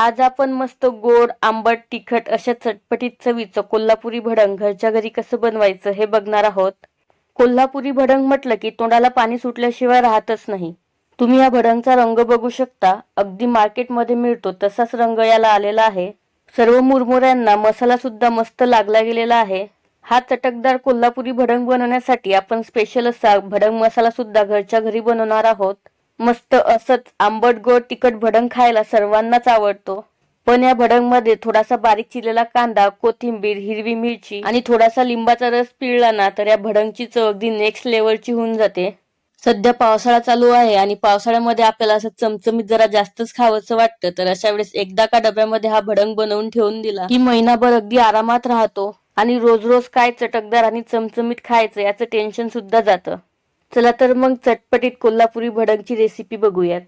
आज आपण मस्त गोड आंबट तिखट अशा चटपटीत चवीचं कोल्हापुरी भडंग घरच्या घरी कसं बनवायचं हे बघणार आहोत. कोल्हापुरी भडंग म्हटलं की तोंडाला पाणी सुटल्याशिवाय राहतच नाही. तुम्ही या भडंगचा रंग बघू शकता. अगदी मार्केटमध्ये मिळतो तसाच रंग याला आलेला आहे. सर्व मुरमुऱ्यांना मसाला सुद्धा मस्त लागला गेलेला आहे. हा चटकदार कोल्हापुरी भडंग बनवण्यासाठी आपण स्पेशल असा भडंग मसाला सुद्धा घरच्या घरी बनवणार आहोत. मस्त असंच आंबट गोड तिखट भडंग खायला सर्वांनाच आवडतो. पण या भडंगमध्ये थोडासा बारीक चिरलेला कांदा कोथिंबीर हिरवी मिरची आणि थोडासा लिंबाचा रस पिळला ना तर या भडंगची चव अगदी नेक्स्ट लेवलची होऊन जाते. सध्या पावसाळा चालू आहे आणि पावसाळ्यामध्ये आपल्याला असं चमचमीत जरा जास्तच खावंसं वाटतं. तर अशा वेळेस एकदा का डब्यामध्ये हा भडंग बनवून ठेवून दिला की महिनाभर अगदी आरामात राहतो आणि रोज रोज काय चटकदार आणि चमचमीत खायचं याचं टेन्शन सुद्धा जातं. चला तर मग चटपटीत कोल्हापुरी भडंगची रेसिपी बघूयात.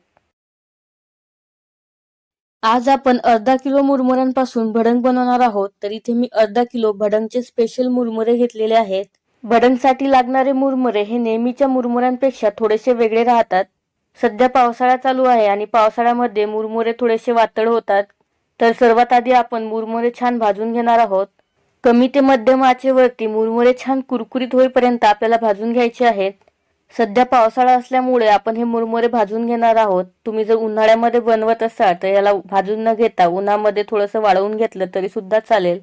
आज आपण अर्धा किलो मुरमुऱ्यांपासून भडंग बनवणार आहोत तर इथे मी अर्धा किलो भडंगचे स्पेशल मुरमुरे घेतलेले आहेत. भडंगसाठी लागणारे मुरमुरे हे नेहमीच्या मुरमुऱ्यांपेक्षा थोडेसे वेगळे राहतात. सध्या पावसाळा चालू आहे आणि पावसाळ्यामध्ये मुरमुरे थोडेसे वातळ होतात. तर सर्वात आधी आपण मुरमुरे छान भाजून घेणार आहोत. कमी ते मध्यम आचेवरती मुरमुरे छान कुरकुरीत होईपर्यंत आपल्याला भाजून घ्यायचे आहेत. सध्या पावसाळा असल्यामुळे आपण हे मुरमुरे भाजून घेणार आहोत. तुम्ही जर उन्हाळ्यामध्ये बनवत असाल तर याला भाजून न घेता उन्हामध्ये थोडंसं वाळवून घेतलं तरी सुद्धा चालेल.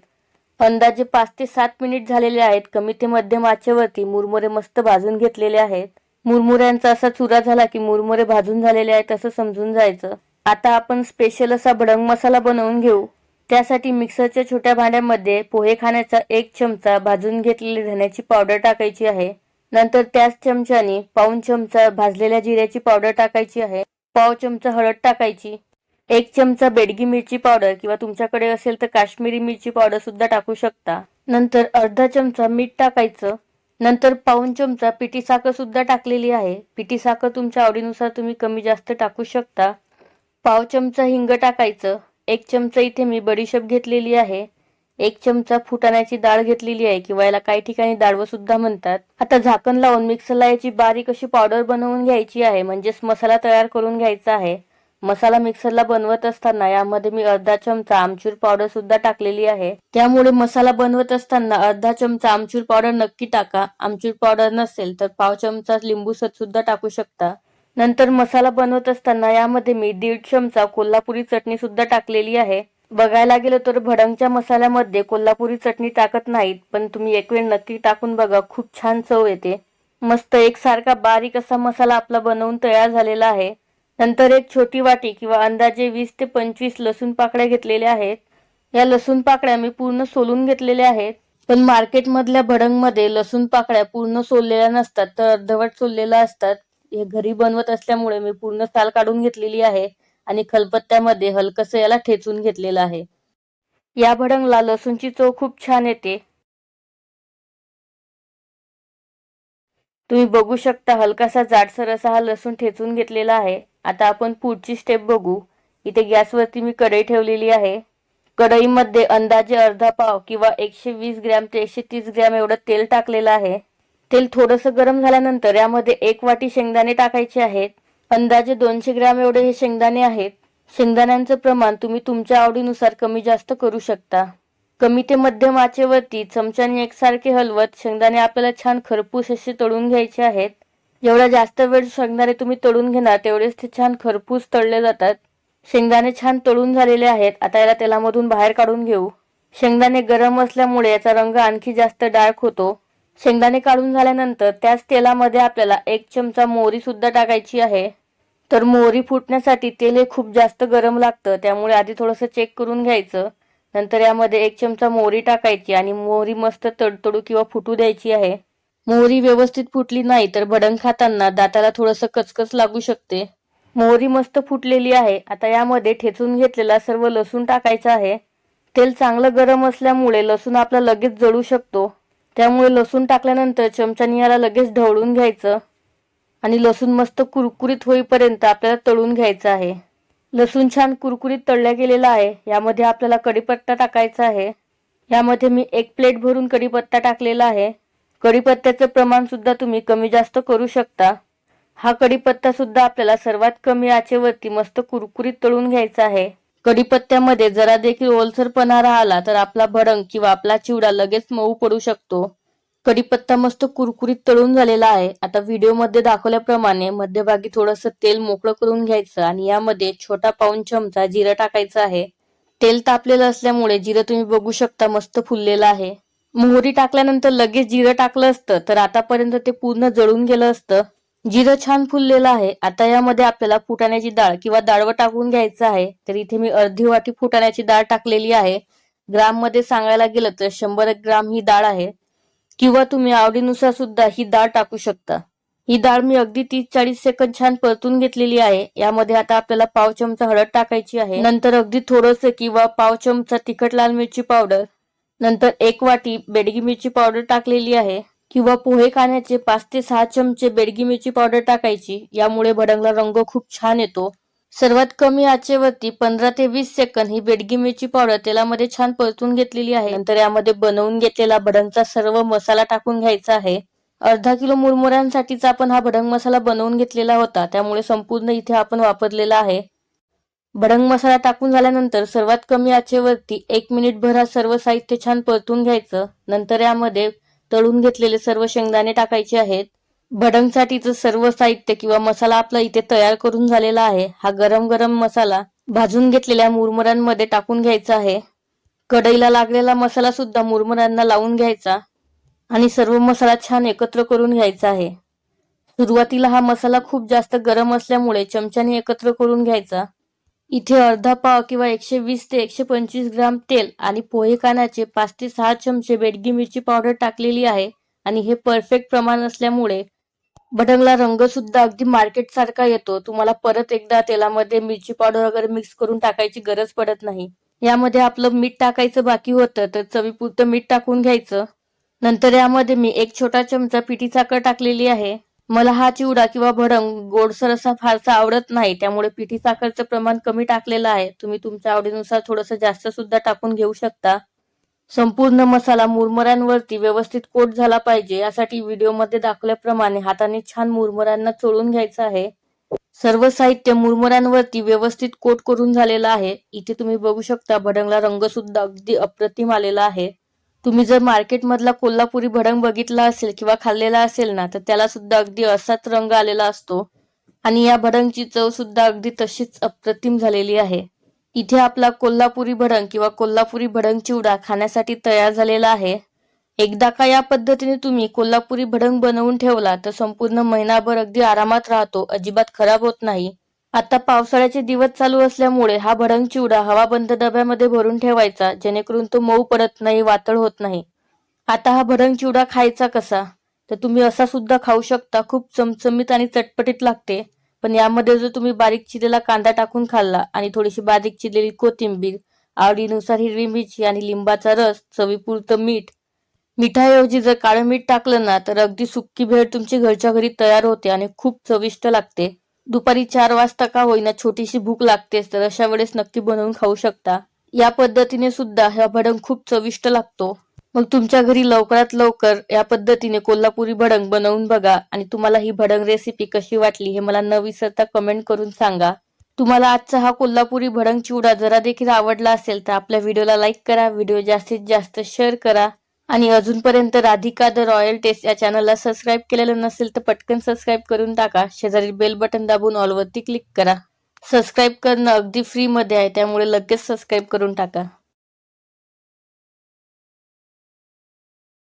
अंदाजे पाच ते सात मिनिट झालेले आहेत कमी ते मध्यम आचेवरती मुरमुरे मस्त भाजून घेतलेले आहेत. मुरमुऱ्यांचा असा चुरा झाला की मुरमुरे भाजून झालेले आहेत असं समजून जायचं. आता आपण स्पेशल असा भडंग मसाला बनवून घेऊ. त्यासाठी मिक्सरच्या छोट्या भांड्यामध्ये पोहे खाण्याचा एक चमचा भाजून घेतलेली धण्याची पावडर टाकायची आहे. नंतर त्याच चमच्याने पाऊन चमचा भाजलेल्या जिऱ्याची पावडर टाकायची आहे. पाव चमचा हळद टाकायची. एक चमचा बेडगी मिरची पावडर किंवा तुमच्याकडे असेल तर काश्मीरी मिरची पावडर सुद्धा टाकू शकता. नंतर अर्धा चमचा मीठ टाकायचं. नंतर पाऊन चमचा पिठी साखर सुद्धा टाकलेली आहे. पिठी साखर तुमच्या आवडीनुसार तुम्ही कमी जास्त टाकू शकता. पाव चमचा हिंग टाकायचं. एक चमचा इथे मी बडीशेप घेतलेली आहे. एक चमचा फुटाण्याची डाळ घेतलेली आहे किंवा याला काही ठिकाणी दाळवं सुद्धा म्हणतात. आता झाकण लावून मिक्सरला याची बारीक अशी पावडर बनवून घ्यायची आहे म्हणजेच मसाला तयार करून घ्यायचा आहे. मसाला मिक्सरला बनवत असताना यामध्ये मी अर्धा चमचा आमचूर पावडर सुद्धा टाकलेली आहे. त्यामुळे मसाला बनवत असताना अर्धा चमचा आमचूर पावडर नक्की टाका. आमचूर पावडर नसेल तर पाव चमचा लिंबू सत सुद्धा टाकू शकता. नंतर मसाला बनवत असताना यामध्ये मी दीड चमचा कोल्हापुरी चटणी सुद्धा टाकलेली आहे. बघायला गेलं तर भडंगच्या मसाल्यामध्ये कोल्हापुरी चटणी टाकत नाहीत पण तुम्ही एक वेळ नक्की टाकून बघा खूप छान चव येते. मस्त एकसारखा बारीक असा मसाला आपला बनवून तयार झालेला आहे. नंतर एक छोटी वाटी किंवा अंदाजे वीस ते पंचवीस लसूण पाकळ्या घेतलेल्या आहेत. या लसूण पाकळ्या मी पूर्ण सोलून घेतलेल्या आहेत. पण मार्केटमधल्या भडंगमध्ये लसूण पाकळ्या पूर्ण सोललेल्या नसतात तर अर्धवट सोललेल्या असतात. हे घरी बनवत असल्यामुळे मी पूर्ण साल काढून घेतलेली आहे. आणि खलबत्त्यामध्ये हलकस याला ठेचून घेतलेलं आहे. या भडंगला लसूणची चव खूप छान येते. तुम्ही बघू शकता हलकासा जाडसर असा हा लसूण ठेचून घेतलेला आहे. आता आपण पुढची स्टेप बघू. इथे गॅसवरती मी कढई ठेवलेली आहे. कढईमध्ये अंदाजे अर्धा पाव किंवा एकशे वीस ग्रॅम ते एकशे तीस ग्रॅम एवढं तेल टाकलेलं आहे. तेल थोडंसं गरम झाल्यानंतर यामध्ये एक वाटी शेंगदाणे टाकायचे आहेत. अंदाजे दोनशे ग्रॅम एवढे हे शेंगदाणे आहेत. शेंगदाण्यांचं प्रमाण तुम्ही तुमच्या आवडीनुसार कमी जास्त करू शकता. कमी ते मध्यम आचेवरती चमच्याने एकसारखे हलवत शेंगदाणे आपल्याला छान खरपूस असे तळून घ्यायचे आहेत. जेवढा जास्त वेळ शेंगदाणे तुम्ही तळून घेणार तेवढेच ते छान खरपूस तळले जातात. शेंगदाणे छान तळून झालेले आहेत. आता याला तेलामधून बाहेर काढून घेऊ. शेंगदाणे गरम असल्यामुळे याचा रंग आणखी जास्त डार्क होतो. शेंगदाणे काढून झाल्यानंतर त्याच तेलामध्ये आपल्याला एक चमचा मोहरी सुद्धा टाकायची आहे. तर मोहरी फुटण्यासाठी तेल हे खूप जास्त गरम लागतं त्यामुळे आधी थोडंसं चेक करून घ्यायचं. नंतर यामध्ये एक चमचा मोहरी टाकायची आणि मोहरी मस्त तडतडू किंवा फुटू द्यायची आहे. मोहरी व्यवस्थित फुटली नाही तर भडंग खाताना दाताला थोडंसं कचकच लागू शकते. मोहरी मस्त फुटलेली आहे. आता यामध्ये ठेचून घेतलेला सर्व लसूण टाकायचा आहे. तेल चांगलं गरम असल्यामुळे लसूण आपला लगेच जळू शकतो. त्यामुळे लसूण टाकल्यानंतर चमच्याने याला लगेच ढवळून घ्यायचं. आणि लसूण मस्त कुरकुरीत होईपर्यंत आपल्याला तळून घ्यायचं आहे. लसूण छान कुरकुरीत तळल्या गेलेला आहे. यामध्ये आपल्याला कढीपत्ता टाकायचा आहे. यामध्ये मी एक प्लेट भरून कढीपत्ता टाकलेला आहे. कढीपत्त्याचं प्रमाण सुद्धा तुम्ही कमी जास्त करू शकता. हा कढीपत्ता सुद्धा आपल्याला सर्वात कमी आचेवरती मस्त कुरकुरीत तळून घ्यायचा आहे. कढीपत्त्यामध्ये जरा देखील ओलसरपणा राहिला तर आपला भडंग किंवा आपला चिवडा लगेच मऊ पडू शकतो. कढीपत्ता मस्त कुरकुरीत तळून झालेला आहे. आता व्हिडिओमध्ये दाखवल्याप्रमाणे मध्यभागी थोडस तेल मोकळं करून घ्यायचं आणि यामध्ये छोटा पाऊन चमचा जिरं टाकायचा आहे. तेल तापलेलं असल्यामुळे जिरं तुम्ही बघू शकता मस्त फुललेलं आहे. मोहरी टाकल्यानंतर लगेच जिरं टाकलं असतं तर आतापर्यंत ते पूर्ण जळून गेलं असतं. जिरं छान फुललेलं आहे. आता यामध्ये आपल्याला फुटाण्याची डाळ किंवा डाळवं टाकून घ्यायचं आहे. तर इथे मी अर्धी वाटी फुटाण्याची डाळ टाकलेली आहे. ग्राममध्ये सांगायला गेलं तर शंभर ग्राम ही डाळ आहे. किंवा तुम्ही आवडीनुसार सुद्धा ही डाळ टाकू शकता. ही डाळ मी अगदी तीस चाळीस सेकंद छान परतून घेतलेली आहे. यामध्ये आता आपल्याला पाव चमचा हळद टाकायची आहे. नंतर अगदी थोडस किंवा पाव चमचा तिखट लाल मिरची पावडर. नंतर एक वाटी बेडगी मिरची पावडर टाकलेली आहे. किंवा पोहे खाण्याचे पाच ते सहा चमचे बेडगी मिरची पावडर टाकायची. यामुळे भडंगला रंग खूप छान येतो. सर्वात कमी आचेवरती पंधरा ते वीस सेकंद ही बेडगी मिरची पावडर तेलामध्ये छान परतून घेतलेली आहे. नंतर यामध्ये बनवून घेतलेला भडंगचा सर्व मसाला टाकून घ्यायचा आहे. अर्धा किलो मुरमुऱ्यांसाठीचा आपण हा भडंग मसाला बनवून घेतलेला होता. त्यामुळे संपूर्ण इथे आपण वापरलेला आहे. भडंग मसाला टाकून झाल्यानंतर सर्वात कमी आचेवरती एक मिनिट भर हा सर्व साहित्य छान परतून घ्यायचं. नंतर यामध्ये तळून घेतलेले सर्व शेंगदाणे टाकायचे आहेत. भडंगसाठीचं सर्व साहित्य किंवा मसाला आपला इथे तयार करून झालेला आहे. हा गरम गरम मसाला भाजून घेतलेल्या मुरमुऱ्यांमध्ये टाकून घ्यायचा आहे. कढईला लागलेला मसाला सुद्धा मुरमुऱ्यांना लावून घ्यायचा आणि सर्व मसाला छान एकत्र करून घ्यायचा आहे. सुरुवातीला हा मसाला खूप जास्त गरम असल्यामुळे चमच्याने एकत्र करून घ्यायचा. इथे अर्धा पाव किंवा एकशे वीस ते एकशे पंचवीस ग्राम तेल आणि पोहे कानाचे पाच ते सहा चमचे बेडगी मिरची पावडर टाकलेली आहे. आणि हे परफेक्ट प्रमाण असल्यामुळे भटंगला रंग सुद्धा अगदी मार्केट सारखा येतो. तुम्हाला परत एकदा तेलामध्ये मिरची पावडर वगैरे मिक्स करून टाकायची गरज पडत नाही. यामध्ये आपलं मीठ टाकायचं बाकी होतं तर चवीपुरतं मीठ टाकून घ्यायचं. नंतर यामध्ये मी एक छोटा चमचा पिठी साखर टाकलेली आहे. मला हा चिवडा किंवा भडंग गोडसर असा फारसा आवडत नाही त्यामुळे पिठी साखरचं प्रमाण कमी टाकलेलं आहे. तुम्ही तुमच्या आवडीनुसार थोडंसं जास्त सुद्धा टाकून घेऊ शकता. संपूर्ण मसाला मुरमुऱ्यांवरती व्यवस्थित कोट झाला पाहिजे यासाठी व्हिडिओमध्ये दाखवल्याप्रमाणे हाताने छान मुरमुऱ्यांना चोळून घ्यायचं आहे. सर्व साहित्य मुरमुऱ्यांवरती व्यवस्थित कोट करून झालेलं आहे. इथे तुम्ही बघू शकता भडंगला रंग सुद्धा अगदी अप्रतिम आलेला आहे. तुम्ही जर मार्केटमधला कोल्हापुरी भडंग बघितला असेल किंवा खाल्लेला असेल ना तर त्याला सुद्धा अगदी असाच रंग आलेला असतो. आणि या भडंगची चव सुद्धा अगदी तशीच अप्रतिम झालेली आहे. इथे आपला कोल्हापुरी भडंग किंवा कोल्हापुरी भडंग चिवडा खाण्यासाठी तयार झालेला आहे. एकदा का या पद्धतीने तुम्ही कोल्हापुरी भडंग बनवून ठेवला तर संपूर्ण महिनाभर अगदी आरामात राहतो. अजिबात खराब होत नाही. आता पावसाळ्याचे दिवस चालू असल्यामुळे हा भडंग चिवडा हवाबंद डब्यामध्ये भरून ठेवायचा जेणेकरून तो मऊ पडत नाही वातळ होत नाही. आता हा भडंग चिवडा खायचा कसा? तर तुम्ही असा सुद्धा खाऊ शकता खूप चमचमीत आणि चटपटीत लागते. पण यामध्ये जर तुम्ही बारीक चिरलेला कांदा टाकून खाल्ला आणि थोडीशी बारीक चिरलेली कोथिंबीर आवडीनुसार हिरवी मिरची आणि लिंबाचा रस चवीपुरतं मीठ मिठाऐवजी जर काळं मीठ टाकलं ना तर अगदी सुक्की भेळ तुमची घरच्या घरी तयार होते आणि खूप चविष्ट लागते. दुपारी चार वाजता का होईना छोटीशी भूक लागतेच तर अशा वेळेस नक्की बनवून खाऊ शकता. या पद्धतीने सुद्धा हा भडंग खूप चविष्ट लागतो. मग तुमच्या घरी लवकरात लवकर या पद्धतीने कोल्हापुरी भडंग बनवून बघा आणि तुम्हाला ही भडंग रेसिपी कशी वाटली हे मला न विसरता कमेंट करून सांगा. तुम्हाला आजचा हा कोल्हापुरी भडंग चिवडा जरा देखील आवडला असेल तर आपल्या व्हिडिओला लाईक करा व्हिडिओ जास्तीत जास्त शेअर करा. आणि अजूनपर्यंत राधिका द रॉयल टेस्ट या चॅनलला सबस्क्राईब केलेलं नसेल तर पटकन सबस्क्राईब करून टाका. शेजारी बेल बटन दाबून ऑलवरती क्लिक करा. सबस्क्राईब करणं अगदी फ्रीमध्ये आहे त्यामुळे लगेच सबस्क्राईब करून टाका.